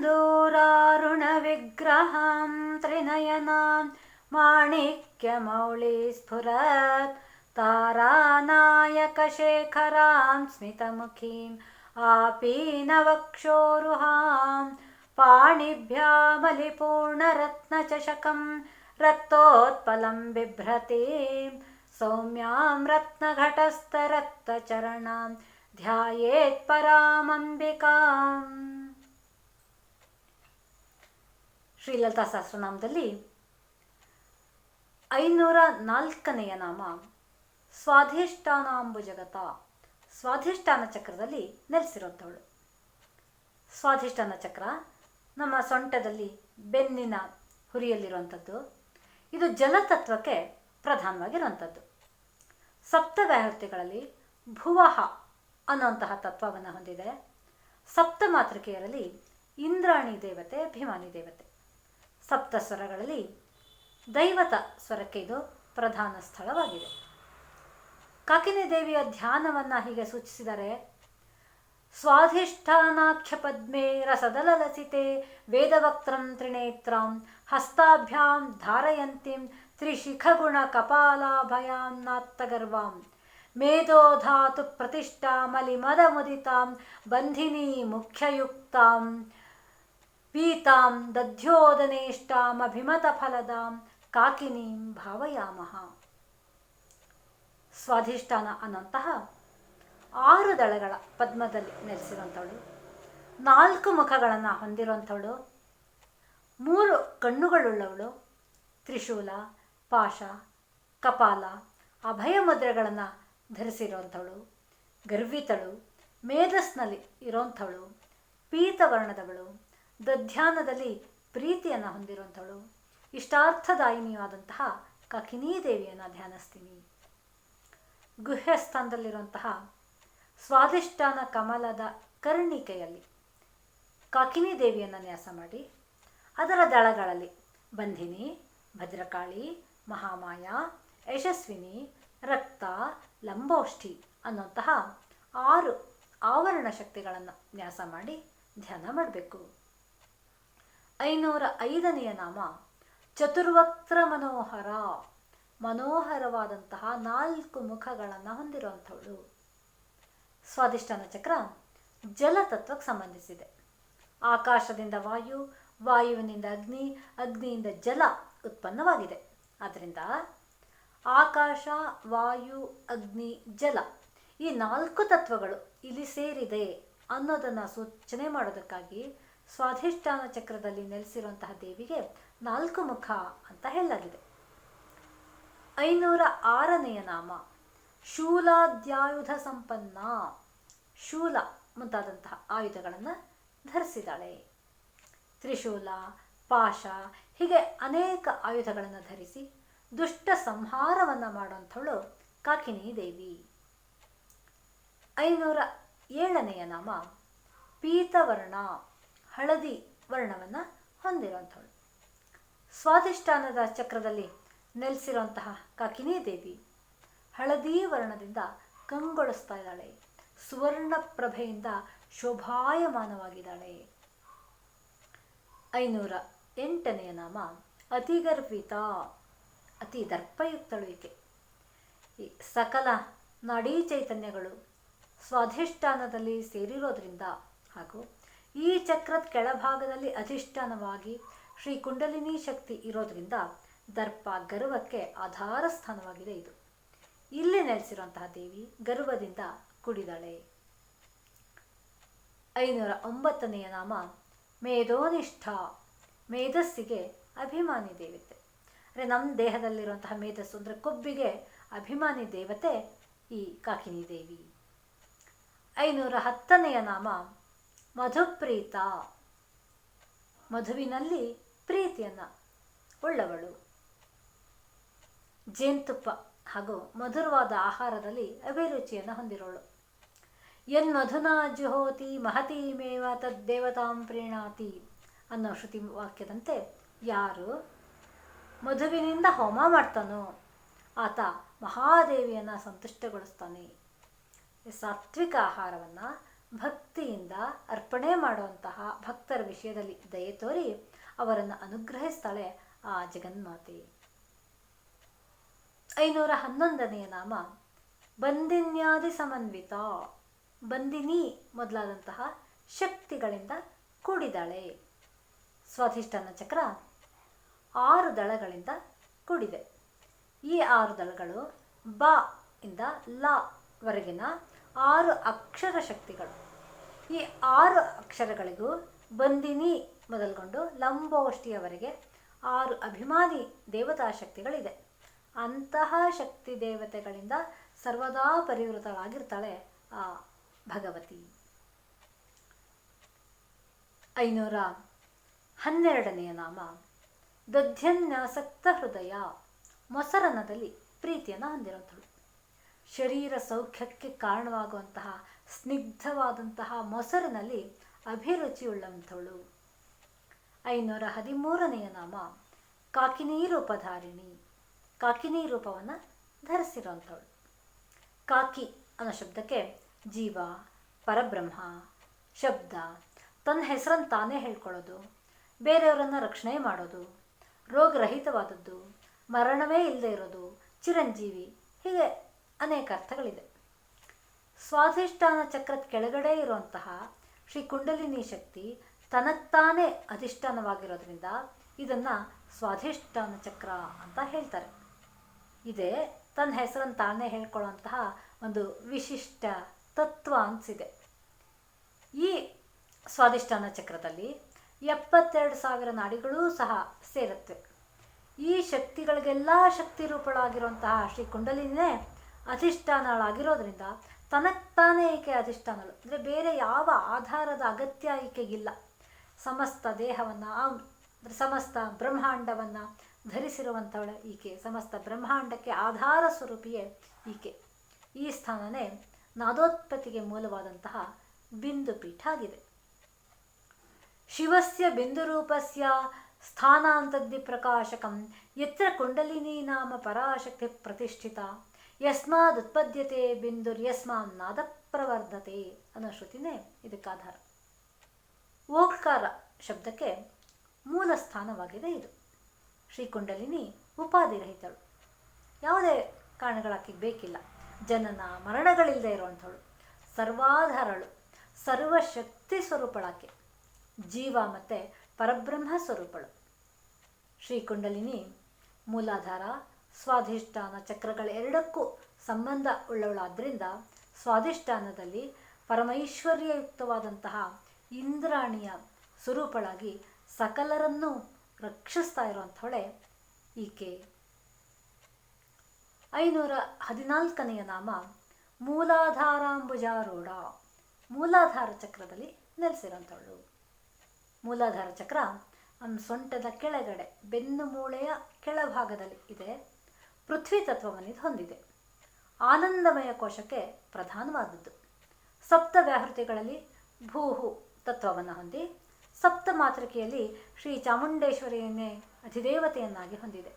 सिन्दूरारुणविग्रहं त्रिनयनां माणिक्यमौली स्फुरत् तारानायकशेखरां स्मितमुखीम् आपीनवक्षोरुहां पाणिभ्यामलिपूर्णरत्नचषकं रक्तोत्पलं बिभ्रतीं सौम्यां रत्नघटस्थरक्तचरणां ध्यायेत्परामम्बिकाम् ಶ್ರೀಲತಾ ಸಹಸ್ರನಾಮದಲ್ಲಿ ಐನೂರ ನಾಲ್ಕನೆಯ ನಾಮ ಸ್ವಾಧಿಷ್ಠಾನಾಂಬುಜಗತ ಸ್ವಾಧಿಷ್ಠಾನ ಚಕ್ರದಲ್ಲಿ ನೆಲೆಸಿರುವಂಥವಳು ಸ್ವಾಧಿಷ್ಠಾನ ಚಕ್ರ ನಮ್ಮ ಸೊಂಟದಲ್ಲಿ ಬೆನ್ನಿನ ಹುರಿಯಲ್ಲಿರುವಂಥದ್ದು. ಇದು ಜಲತತ್ವಕ್ಕೆ ಪ್ರಧಾನವಾಗಿರುವಂಥದ್ದು. ಸಪ್ತವ್ಯಾಹೃತಿಗಳಲ್ಲಿ ಭುವಹ ಅನ್ನುವಂತಹ ತತ್ವವನ್ನು ಹೊಂದಿದೆ. ಸಪ್ತ ಮಾತೃಕೆಯರಲ್ಲಿ ಇಂದ್ರಾಣಿ ದೇವತೆ ಅಭಿಮಾನಿ ದೇವತೆ. ಸಪ್ತ ಸ್ವರಗಳಲ್ಲಿ ದೈವತ ಸ್ವರಕ್ಕೆ ಇದು ಪ್ರಧಾನ ಸ್ಥಳವಾಗಿದೆ. ಕಾಕಿನಿ ದೇವಿಯ ಧ್ಯಾನವನ್ನು ಹೀಗೆ ಸೂಚಿಸಿದರೆ, ಸ್ವಾಧಿಷ್ಠಾನಾಖ್ಯ ಪದ್ಮೆ ರಸದಲಲಸಿತೆ ವೇದವಕ್ತ್ರಂ ತ್ರಿನೇತ್ರಂ ಹಸ್ತಾಭ್ಯಾಂ ಧಾರಯಂತಿಂ ತ್ರಿಶಿಖಗುಣ ಕಪಾಲಾಭಯಾಂ ನಾತ್ತಗರ್ವಾಂ ಮೇಧೋಧಾತು ಪ್ರತಿಷ್ಠಾ ಮಲಿಮದ ಮುದಿತಾಂ ಬಂಧಿನಿ ಮುಖ್ಯಯುಕ್ತಾಂ ಪೀತಾಂ ದಧ್ಯೋದನೇಷ್ಟಾಮಭಿಮತಫಲದಾಂ ಕಾಕಿನೀಂ ಭಾವಯಾಮಹ ಸ್ವಾಧಿಷ್ಠಾನ ಅನ್ನುವಂತಹ ಆರು ದಳಗಳ ಪದ್ಮದಲ್ಲಿ ನೆಲೆಸಿರುವಂಥವಳು, ನಾಲ್ಕು ಮುಖಗಳನ್ನು ಹೊಂದಿರುವಂಥವಳು, ಮೂರು ಕಣ್ಣುಗಳುಳ್ಳವಳು, ತ್ರಿಶೂಲ, ಪಾಶ, ಕಪಾಲ, ಅಭಯ ಮುದ್ರೆಗಳನ್ನು ಧರಿಸಿರುವಂಥವಳು, ಗರ್ವಿತಳು ಮೇಧಸ್ನಲ್ಲಿ ಇರೋಂಥವಳು ಪೀತವರ್ಣದವಳು ದಧ್ಯಾನದಲ್ಲಿ ಪ್ರೀತಿಯನ್ನು ಹೊಂದಿರುವಂಥವಳು. ಇಷ್ಟಾರ್ಥದಾಯಿನಿಯಾದಂತಹ ಕಕಿನೀ ದೇವಿಯನ್ನು ಧ್ಯಾನಿಸ್ತೀನಿ. ಗುಹ್ಯಸ್ಥಾನದಲ್ಲಿರುವಂತಹ ಸ್ವಾದಿಷ್ಠಾನ ಕಮಲದ ಕರ್ಣಿಕೆಯಲ್ಲಿ ಕಾಕಿನಿ ದೇವಿಯನ್ನು ನ್ಯಾಸ ಮಾಡಿ, ಅದರ ದಳಗಳಲ್ಲಿ ಬಂಧಿನಿ, ಭದ್ರಕಾಳಿ, ಮಹಾಮಾಯ, ಯಶಸ್ವಿನಿ, ರಕ್ತ, ಲಂಬೋಷ್ಠಿ ಅನ್ನುವಂತಹ ಆರು ಆವರಣ ಶಕ್ತಿಗಳನ್ನು ನ್ಯಾಸ ಮಾಡಿ ಧ್ಯಾನ ಮಾಡಬೇಕು. ಐನೂರ ಐದನೆಯ ನಾಮ. ಚತುರ್ವಕ್ತ್ರ ಮನೋಹರ. ಮನೋಹರವಾದಂತಹ ನಾಲ್ಕು ಮುಖಗಳನ್ನು ಹೊಂದಿರುವಂಥವಳು. ಸ್ವಾದಿಷ್ಠಾನ ಚಕ್ರ ಜಲತತ್ವಕ್ಕೆ ಸಂಬಂಧಿಸಿದೆ. ಆಕಾಶದಿಂದ ವಾಯು, ವಾಯುವಿನಿಂದ ಅಗ್ನಿ, ಅಗ್ನಿಯಿಂದ ಜಲ ಉತ್ಪನ್ನವಾಗಿದೆ. ಆದ್ದರಿಂದ ಆಕಾಶ, ವಾಯು, ಅಗ್ನಿ, ಜಲ ಈ ನಾಲ್ಕು ತತ್ವಗಳು ಇಲ್ಲಿ ಸೇರಿದೆ ಅನ್ನೋದನ್ನು ಸೂಚನೆ ಮಾಡೋದಕ್ಕಾಗಿ ಸ್ವಾಧಿಷ್ಠಾನ ಚಕ್ರದಲ್ಲಿ ನೆಲೆಸಿರುವಂತಹ ದೇವಿಗೆ ನಾಲ್ಕು ಮುಖ ಅಂತ ಹೇಳಲಾಗಿದೆ. ಐನೂರ ಆರನೆಯ ನಾಮ, ಶೂಲಾದ್ಯಾಯುಧ ಸಂಪನ್ನ. ಶೂಲ ಮುಂತಾದಂತಹ ಆಯುಧಗಳನ್ನು ಧರಿಸಿದಾಳೆ ತ್ರಿಶೂಲ ಪಾಶ ಹೀಗೆ ಅನೇಕ ಆಯುಧಗಳನ್ನು ಧರಿಸಿ ದುಷ್ಟ ಸಂಹಾರವನ್ನು ಮಾಡುವಂಥವಳು ಕಾಕಿನಿ ದೇವಿ. ಐನೂರ ಏಳನೆಯ ನಾಮ, ಪೀತವರ್ಣ. ಹಳದಿ ವರ್ಣವನ್ನು ಹೊಂದಿರುವಂಥವಳು. ಸ್ವಾಧಿಷ್ಠಾನದ ಚಕ್ರದಲ್ಲಿ ನೆಲೆಸಿರುವಂತಹ ಕಾಕಿನಿ ದೇವಿ ಹಳದಿ ವರ್ಣದಿಂದ ಕಂಗೊಳಿಸ್ತಾ ಇದ್ದಾಳೆ. ಸುವರ್ಣ ಪ್ರಭೆಯಿಂದ ಶೋಭಾಯಮಾನವಾಗಿದ್ದಾಳೆ. ಐನೂರ ಎಂಟನೆಯ ನಾಮ ಅತಿಗರ್ಭಿತ ಅತಿ ದರ್ಪಯುಕ್ತಳು ಈಕೆ. ಈ ಸಕಲ ನಾಡಿ ಚೈತನ್ಯಗಳು ಸ್ವಾಧಿಷ್ಠಾನದಲ್ಲಿ ಸೇರಿರೋದ್ರಿಂದ ಹಾಗೂ ಈ ಚಕ್ರದ ಕೆಳಭಾಗದಲ್ಲಿ ಅಧಿಷ್ಠಾನವಾಗಿ ಶ್ರೀ ಕುಂಡಲಿನಿ ಶಕ್ತಿ ಇರೋದ್ರಿಂದ ದರ್ಪ ಗರ್ವಕ್ಕೆ ಆಧಾರ ಸ್ಥಾನವಾಗಿದೆ ಇದು. ಇಲ್ಲಿ ನೆಲೆಸಿರುವಂತಹ ದೇವಿ ಗರ್ವದಿಂದ ಕುಡಿದಳೆ. ಐನೂರ ಒಂಬತ್ತನೆಯ ನಾಮ, ಮೇಧೋನಿಷ್ಠ. ಮೇಧಸ್ಸಿಗೆ ಅಭಿಮಾನಿ ದೇವತೆ. ಅಂದರೆ ನಮ್ಮ ದೇಹದಲ್ಲಿರುವಂತಹ ಮೇಧಸ್ಸು ಅಂದರೆ ಕೊಬ್ಬಿಗೆ ಅಭಿಮಾನಿ ದೇವತೆ ಈ ಕಾಕಿನಿ ದೇವಿ. ಐನೂರ ಹತ್ತನೆಯ ನಾಮ ಮಧುಪ್ರೀತ. ಮಧುವಿನಲ್ಲಿ ಪ್ರೀತಿಯನ್ನು ಉಳ್ಳವಳು. ಜೇನುತುಪ್ಪ ಹಾಗೂ ಮಧುರವಾದ ಆಹಾರದಲ್ಲಿ ಅಭಿರುಚಿಯನ್ನು ಹೊಂದಿರೋಳು. ಎನ್ ಮಧುನಾ ಜುಹೋತಿ ಮಹತೀಮೇವ ತದ್ದೇವತಾಂ ಪ್ರೀಣಾತಿ ಅನ್ನೋ ಶ್ರುತಿ ವಾಕ್ಯದಂತೆ ಯಾರು ಮಧುವಿನಿಂದ ಹೋಮ ಮಾಡ್ತಾನೋ ಆತ ಮಹಾದೇವಿಯನ್ನು ಸಂತುಷ್ಟಗೊಳಿಸ್ತಾನೆ. ಸಾತ್ವಿಕ ಆಹಾರವನ್ನು ಭಕ್ತಿಯಿಂದ ಅರ್ಪಣೆ ಮಾಡುವಂತಹ ಭಕ್ತರ ವಿಷಯದಲ್ಲಿ ದಯೆ ತೋರಿ ಅವರನ್ನು ಅನುಗ್ರಹಿಸ್ತಾಳೆ ಆ ಜಗನ್ಮಾತೆ. ಐನೂರ ಹನ್ನೊಂದನೆಯ ನಾಮ, ಬಂದಿನ್ಯಾದಿ ಸಮನ್ವಿತ, ಬಂದಿನಿ ಮೊದಲಾದಂತಹ ಶಕ್ತಿಗಳಿಂದ ಕೂಡಿದಾಳೆ. ಸ್ವಾಧಿಷ್ಠಾನ ಚಕ್ರ ಆರು ದಳಗಳಿಂದ ಕೂಡಿದೆ. ಈ ಆರು ದಳಗಳು ಬ ಇಂದ ಲ ವರೆಗಿನ ಆರು ಅಕ್ಷರ ಶಕ್ತಿಗಳು. ಈ ಆರು ಅಕ್ಷರಗಳಿಗೂ ಬಂದಿನಿ ಮೊದಲುಗೊಂಡು ಲಂಬೋಷ್ಠಿಯವರೆಗೆ ಆರು ಅಭಿಮಾನಿ ದೇವತಾ ಶಕ್ತಿಗಳಿದೆ. ಅಂತಹ ಶಕ್ತಿ ದೇವತೆಗಳಿಂದ ಸರ್ವದಾ ಪರಿವೃತಳಾಗಿರ್ತಾಳೆ ಆ ಭಗವತಿ. ಐನೂರ ಹನ್ನೆರಡನೆಯ ನಾಮ. ದಧ್ಯನ್ಯಾಸಕ್ತ ಹೃದಯ. ಮೊಸರನದಲ್ಲಿ ಪ್ರೀತಿಯನ್ನು ಹೊಂದಿರುವಂಥಳು. ಶರೀರ ಸೌಖ್ಯಕ್ಕೆ ಕಾರಣವಾಗುವಂತಹ ಸ್ನಿಗ್ಧವಾದಂತಹ ಮೊಸರಿನಲ್ಲಿ ಅಭಿರುಚಿಯುಳ್ಳಂಥವಳು. ಐನೂರ ಹದಿಮೂರನೆಯ ನಾಮ ಕಾಕಿನಿ ರೂಪಧಾರಿಣಿ ಕಾಕಿನಿ ರೂಪವನ್ನು ಧರಿಸಿರುವಂಥವಳು. ಕಾಕಿ ಅನ್ನೋ ಶಬ್ದಕ್ಕೆ ಜೀವ, ಪರಬ್ರಹ್ಮ, ಶಬ್ದ, ತನ್ನ ಹೆಸರನ್ನು ತಾನೇ ಹೇಳ್ಕೊಳ್ಳೋದು, ಬೇರೆಯವರನ್ನು ರಕ್ಷಣೆ ಮಾಡೋದು, ರೋಗರಹಿತವಾದದ್ದು, ಮರಣವೇ ಇಲ್ಲದೆ ಇರೋದು, ಚಿರಂಜೀವಿ, ಹೀಗೆ ಅನೇಕ ಅರ್ಥಗಳಿದೆ. ಸ್ವಾಧಿಷ್ಠಾನ ಚಕ್ರದ ಕೆಳಗಡೆ ಇರುವಂತಹ ಶ್ರೀ ಕುಂಡಲಿನಿ ಶಕ್ತಿ ತನಕ್ತಾನೇ ಅಧಿಷ್ಠಾನವಾಗಿರೋದ್ರಿಂದ ಇದನ್ನು ಸ್ವಾಧಿಷ್ಠಾನ ಚಕ್ರ ಅಂತ ಹೇಳ್ತಾರೆ. ಇದೇ ತನ್ನ ಹೆಸರನ್ನು ತಾನೇ ಹೇಳ್ಕೊಳ್ಳುವಂತಹ ಒಂದು ವಿಶಿಷ್ಟ ತತ್ವ ಅನಿಸಿದೆ. ಈ ಸ್ವಾಧಿಷ್ಠಾನ ಚಕ್ರದಲ್ಲಿ ಎಪ್ಪತ್ತೆರಡು ಸಾವಿರ ನಾಡಿಗಳೂ ಸಹ ಸೇರುತ್ತೆ. ಈ ಶಕ್ತಿಗಳಿಗೆಲ್ಲ ಶಕ್ತಿ ರೂಪಳಾಗಿರುವಂತಹ ಶ್ರೀ ಕುಂಡಲಿನೇ ಅಧಿಷ್ಠಾನಳಾಗಿರೋದ್ರಿಂದ ತನಕ್ತಾನೇ ಈಕೆ ಅಧಿಷ್ಠಾನಳು. ಅಂದರೆ ಬೇರೆ ಯಾವ ಆಧಾರದ ಅಗತ್ಯ ಈಕೆಗಿಲ್ಲ. ಸಮಸ್ತ ದೇಹವನ್ನು ಸಮಸ್ತ ಬ್ರಹ್ಮಾಂಡವನ್ನು ಧರಿಸಿರುವಂಥವಳ ಈಕೆ. ಸಮಸ್ತ ಬ್ರಹ್ಮಾಂಡಕ್ಕೆ ಆಧಾರ ಸ್ವರೂಪಿಯೇ ಈಕೆ. ಈ ಸ್ಥಾನನೇ ನಾದೋತ್ಪತ್ತಿಗೆ ಮೂಲವಾದಂತಹ ಬಿಂದು ಪೀಠ ಆಗಿದೆ. ಶಿವಸ್ಯ ಬಿಂದುರೂಪಸ್ಯ ಸ್ಥಾನಾಂತದ್ದಿ ಪ್ರಕಾಶಕಂ ಯತ್ರ ಕುಂಡಲಿನಿ ನಾಮ ಪರಾಶಕ್ತಿ ಪ್ರತಿಷ್ಠಿತ. ಯಸ್ಮಾದ್ ಉತ್ಪದ್ಯತೆ ಬಿಂದುರ್ಯಸ್ಮಾಂ ನಾದ ಪ್ರವರ್ಧತೆ ಅನ್ನೋ ಶ್ರುತಿನೇ ಇದಕ್ಕಾಧಾರ ಓಂಕಾರ ಶಬ್ದಕ್ಕೆ ಮೂಲ ಸ್ಥಾನವಾಗಿದೆ ಇದು. ಶ್ರೀ ಕುಂಡಲಿನಿ ಉಪಾಧಿರಹಿತಳು ಯಾವುದೇ ಕಾರಣಗಳಾಕಿ ಬೇಕಿಲ್ಲ. ಜನನ ಮರಣಗಳಿಲ್ಲದೆ ಇರುವಂಥವಳು. ಸರ್ವಾಧಾರಳು. ಸರ್ವಶಕ್ತಿ ಸ್ವರೂಪಳಾಕೆ. ಜೀವ ಮತ್ತು ಪರಬ್ರಹ್ಮ ಸ್ವರೂಪಳು. ಶ್ರೀ ಕುಂಡಲಿನಿ ಮೂಲಾಧಾರ ಸ್ವಾಧಿಷ್ಠಾನ ಚಕ್ರಗಳೆರಡಕ್ಕೂ ಸಂಬಂಧ ಉಳ್ಳವಳಾದ್ದರಿಂದ ಸ್ವಾಧಿಷ್ಠಾನದಲ್ಲಿ ಪರಮೈಶ್ವರ್ಯಯುಕ್ತವಾದಂತಹ ಇಂದ್ರಾಣಿಯ ಸ್ವರೂಪಳಾಗಿ ಸಕಲರನ್ನೂ ರಕ್ಷಿಸ್ತಾ ಇರುವಂಥವಳೆ ಈಕೆ. ಐನೂರ ಹದಿನಾಲ್ಕನೆಯ ನಾಮ ಮೂಲಾಧಾರಾಂಬುಜಾರೂಢ. ಮೂಲಾಧಾರ ಚಕ್ರದಲ್ಲಿ ನೆಲೆಸಿರುವಂಥವಳು. ಮೂಲಾಧಾರ ಚಕ್ರ ನಮ್ಮ ಸೊಂಟದ ಕೆಳಗಡೆ ಬೆನ್ನು ಮೂಳೆಯ ಕೆಳಭಾಗದಲ್ಲಿ ಇದೆ. ಪೃಥ್ವಿ ತತ್ವವನ್ನು ಹೊಂದಿದೆ. ಆನಂದಮಯ ಕೋಶಕ್ಕೆ ಪ್ರಧಾನವಾದದ್ದು. ಸಪ್ತ ವ್ಯಾಹೃತಿಗಳಲ್ಲಿ ಭೂಹು ತತ್ವವನ್ನು ಹೊಂದಿ, ಸಪ್ತ ಮಾತೃಕೆಯಲ್ಲಿ ಶ್ರೀ ಚಾಮುಂಡೇಶ್ವರಿಯನ್ನೇ ಅಧಿದೇವತೆಯನ್ನಾಗಿ ಹೊಂದಿದೆ.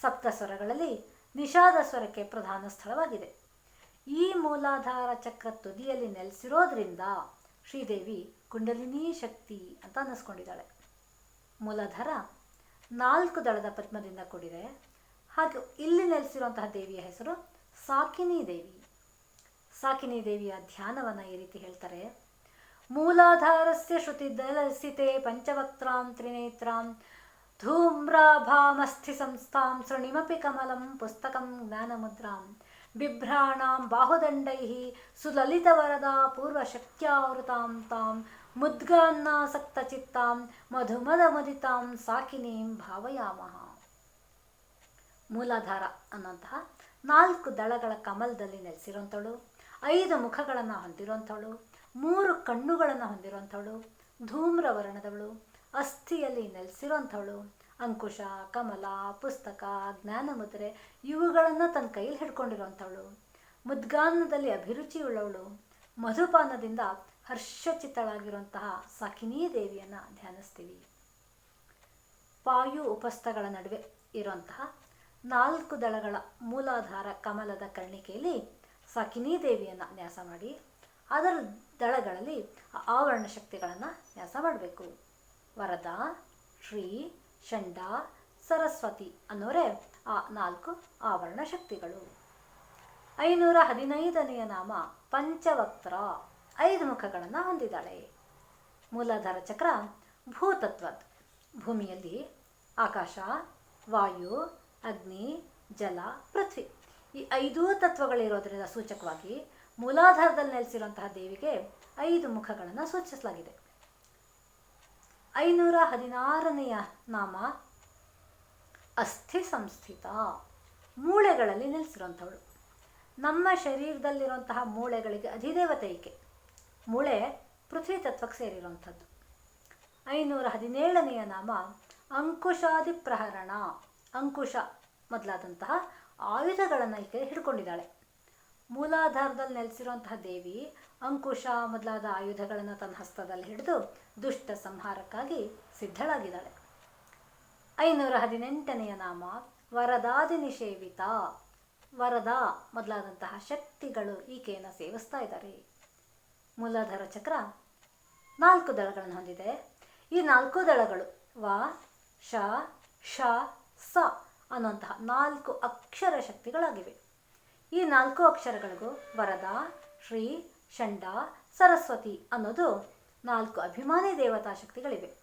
ಸಪ್ತ ಸ್ವರಗಳಲ್ಲಿ ನಿಷಾದ ಸ್ವರಕ್ಕೆ ಪ್ರಧಾನ ಸ್ಥಳವಾಗಿದೆ. ಈ ಮೂಲಾಧಾರ ಚಕ್ರ ತುದಿಯಲ್ಲಿ ನೆಲೆಸಿರೋದ್ರಿಂದ ಶ್ರೀದೇವಿ ಕುಂಡಲಿನಿ ಶಕ್ತಿ ಅಂತ ಅನ್ನಿಸ್ಕೊಂಡಿದ್ದಾಳೆ. ಮೂಲಾಧಾರ ನಾಲ್ಕು ದಳದ ಪದ್ಮದಿಂದ ಕೂಡಿದೆ. ಹಾಗೆ ಇಲ್ಲಿ ನೆಲೆಸಿರುವಂತಹ ದೇವಿಯ ಹೆಸರು ಸಾಕಿನಿ ದೇವಿ. ಸಾಕಿನಿ ದೇವಿಯ ಧ್ಯಾನವನ್ನು ಈ ರೀತಿ ಹೇಳ್ತಾರೆ. ಮೂಲಾಧಾರಸ್ಯ ಶ್ರುತಿದಲಸಿತೆ ಪಂಚವಕ್ತ್ರಾಂ ತ್ರಿನೇತ್ರಾಂ ಧೂಮ್ರಾಭಾಮಸ್ಥಿ ಸಂಸ್ಥಾಂ ಸೃಣಿಮಪಿ ಕಮಲಂ ಪುಸ್ತಕಂ ಜ್ಞಾನಮುದ್ರಾಂ ಬಿಭ್ರಾಣಾಂ ಬಾಹುದಂಡೈಃ ಸುಲಲಿತವರದಾ ಪೂರ್ವಶಕ್ತ್ಯಾವೃತಾಂ ತಾಂ ಮುದ್ಗಾನ್ನಾಸಕ್ತಚಿತ್ತಾಂ ಮಧುಮದಮುದಿತಾಂ ಸಾಕಿನೀಂ ಭಾವಯಾಮಃ. ಮೂಲಾಧಾರ ಅನ್ನುವಂತಹ ನಾಲ್ಕು ದಳಗಳ ಕಮಲದಲ್ಲಿ ನೆಲೆಸಿರುವಂಥಳು ಐದು ಮುಖಗಳನ್ನು ಹೊಂದಿರುವಂಥಳು ಮೂರು ಕಣ್ಣುಗಳನ್ನು ಹೊಂದಿರುವಂಥಳು ಧೂಮ್ರ ವರ್ಣದವಳು ಅಸ್ಥಿಯಲ್ಲಿ ನೆಲೆಸಿರುವಂಥಳು ಅಂಕುಶ, ಕಮಲ, ಪುಸ್ತಕ, ಜ್ಞಾನಮುದ್ರೆ ಇವುಗಳನ್ನು ತನ್ನ ಕೈಯಲ್ಲಿ ಹಿಡ್ಕೊಂಡಿರುವಂಥವಳು. ಮುದ್ಗಾನ್ನದಲ್ಲಿ ಅಭಿರುಚಿಯುಳ್ಳವಳು, ಮಧುಪಾನದಿಂದ ಹರ್ಷಚಿತ್ತಳಾಗಿರುವಂತಹ ಸಾಕಿನಿ ದೇವಿಯನ್ನು ಧ್ಯಾನಿಸ್ತೀವಿ. ಪಾಯು ಉಪಸ್ಥಗಳ ನಡುವೆ ಇರುವಂತಹ ನಾಲ್ಕು ದಳಗಳ ಮೂಲಾಧಾರ ಕಮಲದ ಕರ್ಣಿಕೆಯಲ್ಲಿ ಸಾಕಿನಿ ದೇವಿಯನ್ನು ನ್ಯಾಸ ಮಾಡಿ, ಅದರ ದಳಗಳಲ್ಲಿ ಆವರಣ ಶಕ್ತಿಗಳನ್ನು ನ್ಯಾಸ ಮಾಡಬೇಕು. ವರದ, ಶ್ರೀ, ಷಂಡ, ಸರಸ್ವತಿ ಅನ್ನೋರೇ ಆ ನಾಲ್ಕು ಆವರಣ ಶಕ್ತಿಗಳು. ಐನೂರ ಹದಿನೈದನೆಯ ನಾಮ ಪಂಚವಕ್ತ್ರ ಐದು ಮುಖಗಳನ್ನು ಹೊಂದಿದ್ದಾಳೆ. ಮೂಲಾಧಾರ ಚಕ್ರ ಭೂತತ್ವ ಭೂಮಿಯಲ್ಲಿ ಆಕಾಶ, ವಾಯು ಅಗ್ನಿ, ಜಲ, ಪೃಥ್ವಿ ಈ ಐದೂ ತತ್ವಗಳಿರೋದರಿಂದ ಸೂಚಕವಾಗಿ ಮೂಲಾಧಾರದಲ್ಲಿ ನೆಲೆಸಿರುವಂತಹ ದೇವಿಗೆ ಐದು ಮುಖಗಳನ್ನು ಸೂಚಿಸಲಾಗಿದೆ. ಐನೂರ ಹದಿನಾರನೆಯ ನಾಮ ಅಸ್ಥಿ ಸಂಸ್ಥಿತ ಮೂಳೆಗಳಲ್ಲಿ ನೆಲೆಸಿರುವಂಥವಳು. ನಮ್ಮ ಶರೀರದಲ್ಲಿರುವಂತಹ ಮೂಳೆಗಳಿಗೆ ಅಧಿದೇವತೆ ಈಕೆ ಮೂಳೆ ಪೃಥ್ವಿ ತತ್ವಕ್ಕೆ ಸೇರಿರುವಂಥದ್ದು. ಐನೂರ ಹದಿನೇಳನೆಯ ನಾಮ ಅಂಕುಶಾದಿ ಪ್ರಹರಣ ಅಂಕುಶ ಮೊದಲಾದಂತಹ ಆಯುಧಗಳನ್ನು ಈಕೆ ಹಿಡ್ಕೊಂಡಿದ್ದಾಳೆ. ಮೂಲಾಧಾರದಲ್ಲಿ ನೆಲೆಸಿರುವಂತಹ ದೇವಿ ಅಂಕುಶ ಮೊದಲಾದ ಆಯುಧಗಳನ್ನು ತನ್ನ ಹಸ್ತದಲ್ಲಿ ಹಿಡಿದು ದುಷ್ಟ ಸಂಹಾರಕ್ಕಾಗಿ ಸಿದ್ಧಳಾಗಿದ್ದಾಳೆ. ಐನೂರ ಹದಿನೆಂಟನೆಯ ನಾಮ ವರದಾದಿ ನಿಷೇವಿತ. ವರದ ಮೊದಲಾದಂತಹ ಶಕ್ತಿಗಳು ಈಕೆಯನ್ನು ಸೇವಿಸ್ತಾ ಇದ್ದಾರೆ. ಮೂಲಾಧಾರ ಚಕ್ರ ನಾಲ್ಕು ದಳಗಳನ್ನು ಹೊಂದಿದೆ. ಈ ನಾಲ್ಕು ದಳಗಳು ವ, ಶ ಶ ಸ ಅನ್ನುವಂತಹ ನಾಲ್ಕು ಅಕ್ಷರ ಶಕ್ತಿಗಳಾಗಿವೆ. ಈ ನಾಲ್ಕು ಅಕ್ಷರಗಳಿಗೂ ವರದ, ಶ್ರೀ, ಷಂಡ, ಸರಸ್ವತಿ ಅನ್ನೋದು ನಾಲ್ಕು ಅಭಿಮಾನಿ ದೇವತಾ ಶಕ್ತಿಗಳಿವೆ.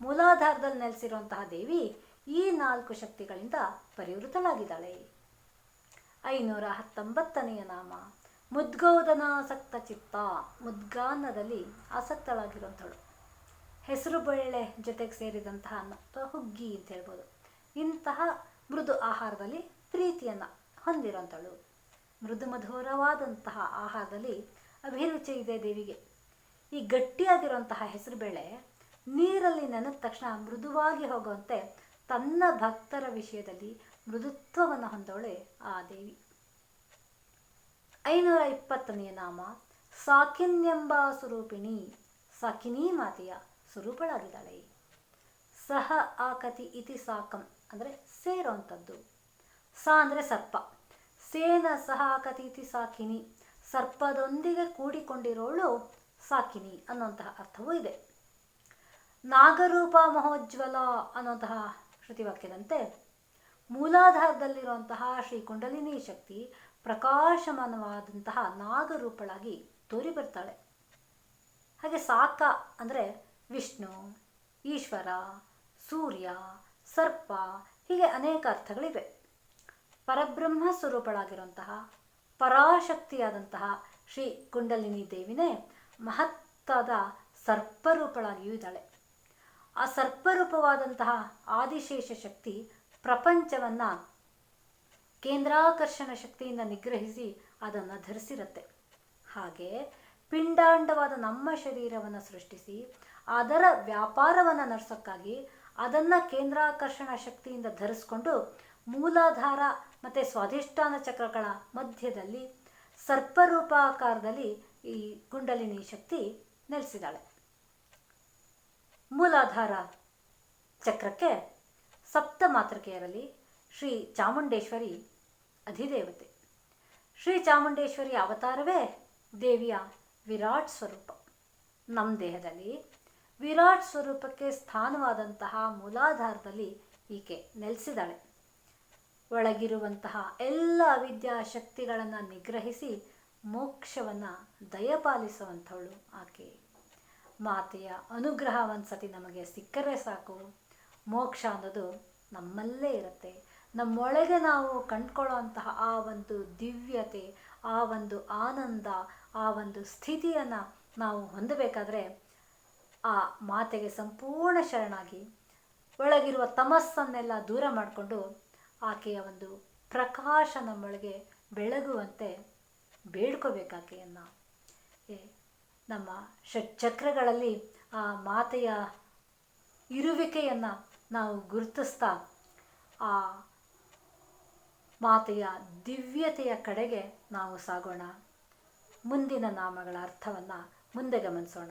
ಮೂಲಾಧಾರದಲ್ಲಿ ನೆಲೆಸಿರುವಂತಹ ದೇವಿ ಈ ನಾಲ್ಕು ಶಕ್ತಿಗಳಿಂದ ಪರಿವೃತಳಾಗಿದ್ದಾಳೆ. ಐನೂರ ಹತ್ತೊಂಬತ್ತನೆಯ ನಾಮ ಮುದ್ಗೋದನಾಸಕ್ತ ಚಿತ್ತ, ಮುದ್ಗಾನದಲ್ಲಿ ಆಸಕ್ತಳಾಗಿರುವಂಥಳು. ಹೆಸರು ಬಳ್ಳೆ ಜೊತೆಗೆ ಸೇರಿದಂತಹ ಹುಗ್ಗಿ ಅಂತ ಹೇಳ್ಬೋದು. ಇಂತಹ ಮೃದು ಆಹಾರದಲ್ಲಿ ಪ್ರೀತಿಯನ್ನು ಹೊಂದಿರೋಂಥಳು ಮೃದು ಮಧುರವಾದಂತಹ ಆಹಾರದಲ್ಲಿ ಅಭಿರುಚಿ ಇದೆ ದೇವಿಗೆ. ಈ ಗಟ್ಟಿಯಾಗಿರುವಂತಹ ಹೆಸರುಬೇಳೆ ನೀರಲ್ಲಿ ನೆನೆದ ತಕ್ಷಣ ಮೃದುವಾಗಿ ಹೋಗುವಂತೆ ತನ್ನ ಭಕ್ತರ ವಿಷಯದಲ್ಲಿ ಮೃದುತ್ವವನ್ನು ಹೊಂದವಳೆ ಆ ದೇವಿ. ಐನೂರ ಇಪ್ಪತ್ತನೆಯ ನಾಮ, ಸಾಕಿನ್ಯೆಂಬ ಸ್ವರೂಪಿಣಿ, ಸಾಕಿನಿ ಮಾತೆಯ ಸ್ವರೂಪಳಾಗಿದ್ದಾಳೆ. ಸಹ ಆಕತಿ ಇತಿ ಸಾಕಂ. ಅಂದರೆ ಸೇರುವಂಥದ್ದು. ಸ ಅಂದರೆ ಸರ್ಪ. ಸೇನ ಸಹ ಕತೀತಿ ಸಾಕಿನಿ. ಸರ್ಪದೊಂದಿಗೆ ಕೂಡಿಕೊಂಡಿರೋಳು ಸಾಕಿನಿ ಅನ್ನುವಂತಹ ಅರ್ಥವೂ ಇದೆ. ನಾಗರೂಪ ಮಹೋಜ್ವಲ ಅನ್ನುವಂತಹ ಶ್ರುತಿವಾಕ್ಯದಂತೆ ಮೂಲಾಧಾರದಲ್ಲಿರುವಂತಹ ಶ್ರೀ ಕುಂಡಲಿನಿ ಶಕ್ತಿ ಪ್ರಕಾಶಮಾನವಾದಂತಹ ನಾಗರೂಪಳಾಗಿ ತೋರಿ ಬರ್ತಾಳೆ. ಹಾಗೆ ಸಾಕ ಅಂದರೆ ವಿಷ್ಣು, ಈಶ್ವರ, ಸೂರ್ಯ ಸರ್ಪ ಹೀಗೆ ಅನೇಕ ಅರ್ಥಗಳಿವೆ. ಪರಬ್ರಹ್ಮ ಸ್ವರೂಪಳಾಗಿರುವಂತಹ ಪರಾಶಕ್ತಿಯಾದಂತಹ ಶ್ರೀ ಕುಂಡಲಿನಿ ದೇವಿನೇ ಮಹತ್ತಾದ ಸರ್ಪರೂಪಳಾಗಿಯೂ ಇದ್ದಾಳೆ. ಆ ಸರ್ಪರೂಪವಾದಂತಹ ಆದಿಶೇಷ ಶಕ್ತಿ ಪ್ರಪಂಚವನ್ನು ಕೇಂದ್ರಾಕರ್ಷಣ ಶಕ್ತಿಯಿಂದ ನಿಗ್ರಹಿಸಿ ಅದನ್ನು ಧರಿಸಿರುತ್ತೆ. ಹಾಗೆ ಪಿಂಡಾಂಡವಾದ ನಮ್ಮ ಶರೀರವನ್ನು ಸೃಷ್ಟಿಸಿ ಅದರ ವ್ಯಾಪಾರವನ್ನು ನಡೆಸೋಕ್ಕಾಗಿ ಅದನ್ನು ಕೇಂದ್ರಾಕರ್ಷಣ ಶಕ್ತಿಯಿಂದ ಧರಿಸ್ಕೊಂಡು ಮೂಲಾಧಾರ ಮತ್ತು ಸ್ವಾಧಿಷ್ಠಾನ ಚಕ್ರಗಳ ಮಧ್ಯದಲ್ಲಿ ಸರ್ಪರೂಪಾಕಾರದಲ್ಲಿ ಈ ಕುಂಡಲಿನಿ ಶಕ್ತಿ ನೆಲೆಸಿದಾಳೆ ಮೂಲಾಧಾರ ಚಕ್ರಕ್ಕೆ ಸಪ್ತ ಮಾತೃಕೆಯರಲ್ಲಿ ಶ್ರೀ ಚಾಮುಂಡೇಶ್ವರಿ ಅಧಿದೇವತೆ. ಶ್ರೀ ಚಾಮುಂಡೇಶ್ವರಿ ಅವತಾರವೇ ದೇವಿಯ ವಿರಾಟ್ ಸ್ವರೂಪ. ನಮ್ಮ ದೇಹದಲ್ಲಿ ವಿರಾಟ್ ಸ್ವರೂಪಕ್ಕೆ ಸ್ಥಾನವಾದಂತಹ ಮೂಲಾಧಾರದಲ್ಲಿ ಈಕೆ ನೆಲೆಸಿದಾಳೆ. ಒಳಗಿರುವಂತಹ ಎಲ್ಲ ವಿದ್ಯಾ ಶಕ್ತಿಗಳನ್ನು ನಿಗ್ರಹಿಸಿ ಮೋಕ್ಷವನ್ನು ದಯಪಾಲಿಸುವಂಥವಳು ಆಕೆ. ಮಾತೆಯ ಅನುಗ್ರಹ ಒಂದ್ಸತಿ ನಮಗೆ ಸಿಕ್ಕರೆ ಸಾಕು. ಮೋಕ್ಷ ಅನ್ನೋದು ನಮ್ಮಲ್ಲೇ ಇರುತ್ತೆ. ನಮ್ಮೊಳಗೆ ನಾವು ಕಂಡ್ಕೊಳ್ಳೋಂತಹ ಆ ಒಂದು ದಿವ್ಯತೆ, ಆ ಒಂದು ಆನಂದ, ಆ ಒಂದು ಸ್ಥಿತಿಯನ್ನು ನಾವು ಹೊಂದಬೇಕಾದ್ರೆ ಆ ಮಾತೆಗೆ ಸಂಪೂರ್ಣ ಶರಣಾಗಿ ಒಳಗಿರುವ ತಮಸ್ಸನ್ನೆಲ್ಲ ದೂರ ಮಾಡಿಕೊಂಡು ಆಕೆಯ ಒಂದು ಪ್ರಕಾಶ ನಮ್ಮೊಳಗೆ ಬೆಳಗುವಂತೆ ಬೇಡ್ಕೋಬೇಕಾಕೆಯನ್ನು ನಮ್ಮ ಷಟ್ಚಕ್ರಗಳಲ್ಲಿ ಆ ಮಾತೆಯ ಇರುವಿಕೆಯನ್ನು ನಾವು ಗುರುತಿಸ್ತಾ ಆ ಮಾತೆಯ ದಿವ್ಯತೆಯ ಕಡೆಗೆ ನಾವು ಸಾಗೋಣ. ಮುಂದಿನ ನಾಮಗಳ ಅರ್ಥವನ್ನು ಮುಂದೆ ಗಮನಿಸೋಣ.